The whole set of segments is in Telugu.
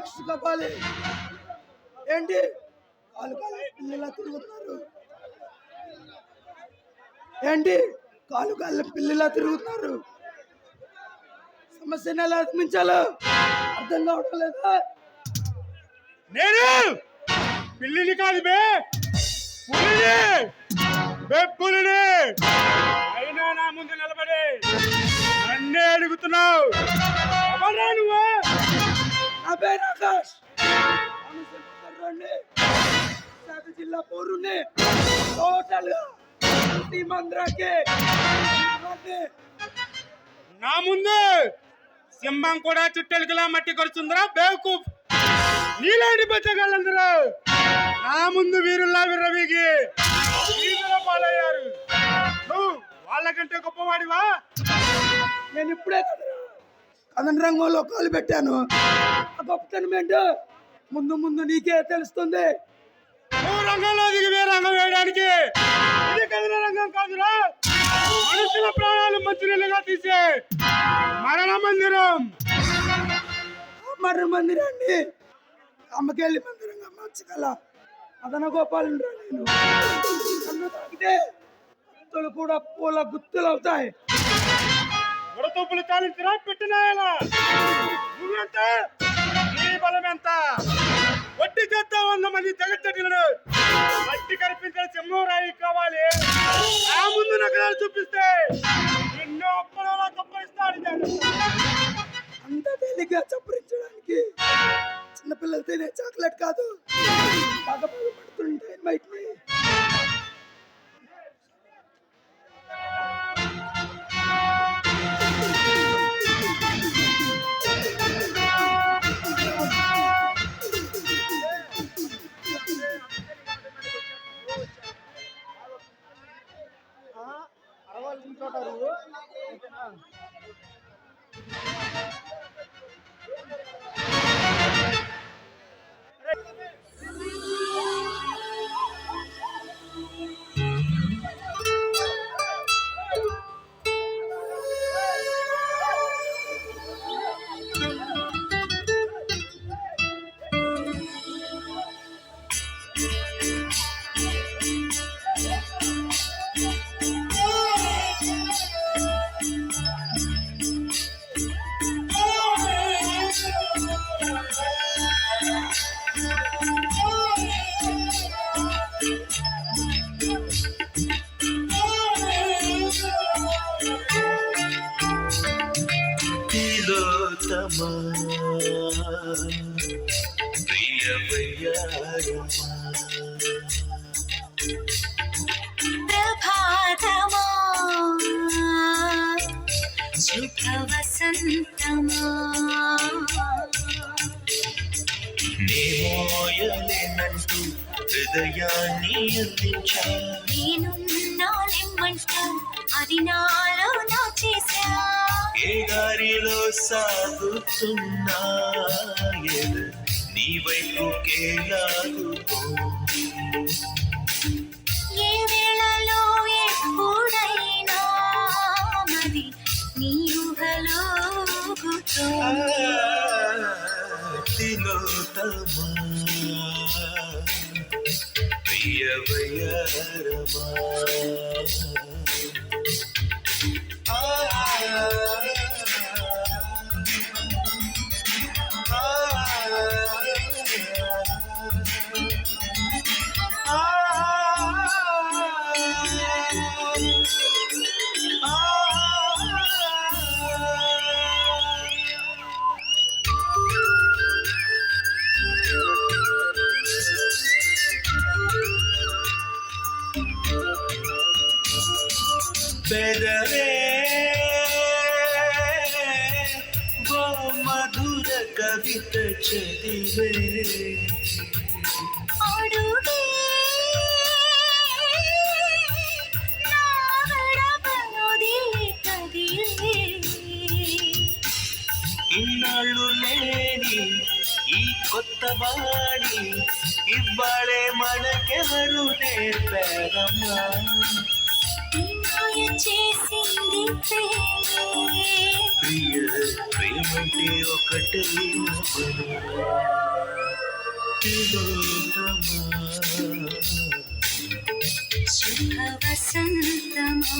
మిస్టర్ కప్పాలి ఏంటి? కాలు కాలు పిల్లలా తిరుగుతున్నారు. ఏంటి? కాలు కాళ్ళ పిల్లలా తిరుగుతున్నారు. సమస్యను ఎలా అర్థించాలో అర్థం కావడం లేదా? నేను పిల్లిని కాదు బే పులిని బే పులిని. అయినా నా ముందు నిలబడి నన్నే అడుగుతున్నావు. ఎవరా నువ్వు? గా ప్రతి మందిరాకి కుర్రాడిని. నా ముందు సింహం కూడా చుట్టెలకిలా మట్టి కొడుతుందిరా బేవకూఫ్ నీలాంటి బచ్చగాళ్ళందరూ నా ముందు వీరుల్లా విర్రవీగి వీధుల పాలయ్యారు. నువ్వు వాళ్ళకంటే గొప్పవాడివా? నేను ఇప్పుడే కథన రంగంలో కాలు పెట్టాను. గొప్పతనం ఏంటో ముందు ముందు నీకే తెలుస్తుంది. రంగంలో దిగి రంగం వేయడానికి? ఇది కదిన రంగం కాదురా. మనుషుల ప్రాణాలు మంచినీళ్ళుగా తీసే మరణ మందిరం. మర్ర మందిరాన్ని అమ్మకెళ్ళి మందిరంగా మార్చగల అదన గోపాలను రా నేను. నన్ను తాకితే గుత్తులు కూడా పూల గుత్తులు అవుతాయి. ఉడతూపులు చాలించినా పెట్టినాయలా. నువ్వెంత నీ బలం ఎంత? వట్టి చేస్తా వంద మంది జగచ్చటిలను మట్టి కనిపించిన సింహరాయి కావాలి. ఆ ముందు నగరాలు చూపిస్తే ఎన్నో అప్పలలో తప్పనిస్తాడు అంత తేలిగ్గా చప్పరించడానికి చిన్నపిల్లలతోనే చాక్లెట్ కాదు. करो ప్రభాతమా శుభ వసంతమా నేమోయలేనంటూ హృదయాన్ని అందించా. నేనున్నాలెమ్మంటూ అది నాలో నా చేశా ఏ దారిలో సాగుతున్నా నీ వైపుకే లాగుతోంది ఏ వేళలో ఎప్పుడైనా మరి నీ ఊహలో గుర్తు తిలోతమా ప్రియవయ్యారమా? బెదరే തപിതക്ഷതിവേ ഇന്നാളുലേനി ഈ കൊത്ത വാണി ഇവളെ മണക്കെ വരുന്നേ പേരമ്മ. చేసింది ప్రియ ప్రేమంటే ఒకటే శుభ వసంతమా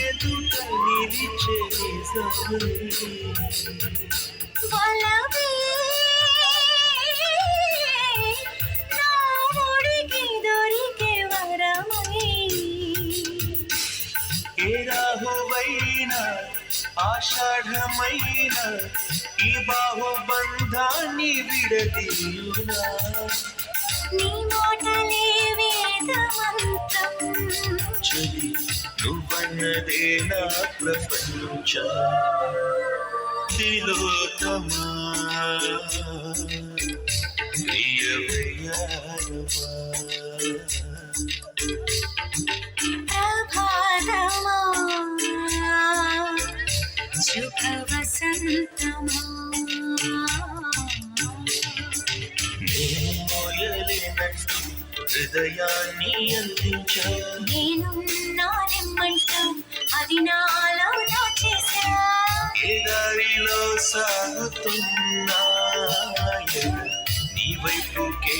ఎదుట నిలిచే వలవే రాహువైన ఆషాఢమైన ఈ బాహుబంధాన్ని విడదీయునా నీ మాటలే వేదమంతం చలి నువ్వన్నదే నా ప్రపంచం తిలోతమా ప్రభాతమా శుభ వసంతమా హృదయాన్ని అందించా నేను నా అది నాలో దాచేసా ఏ సాగుతున్నా ఎద నీ వైపుకే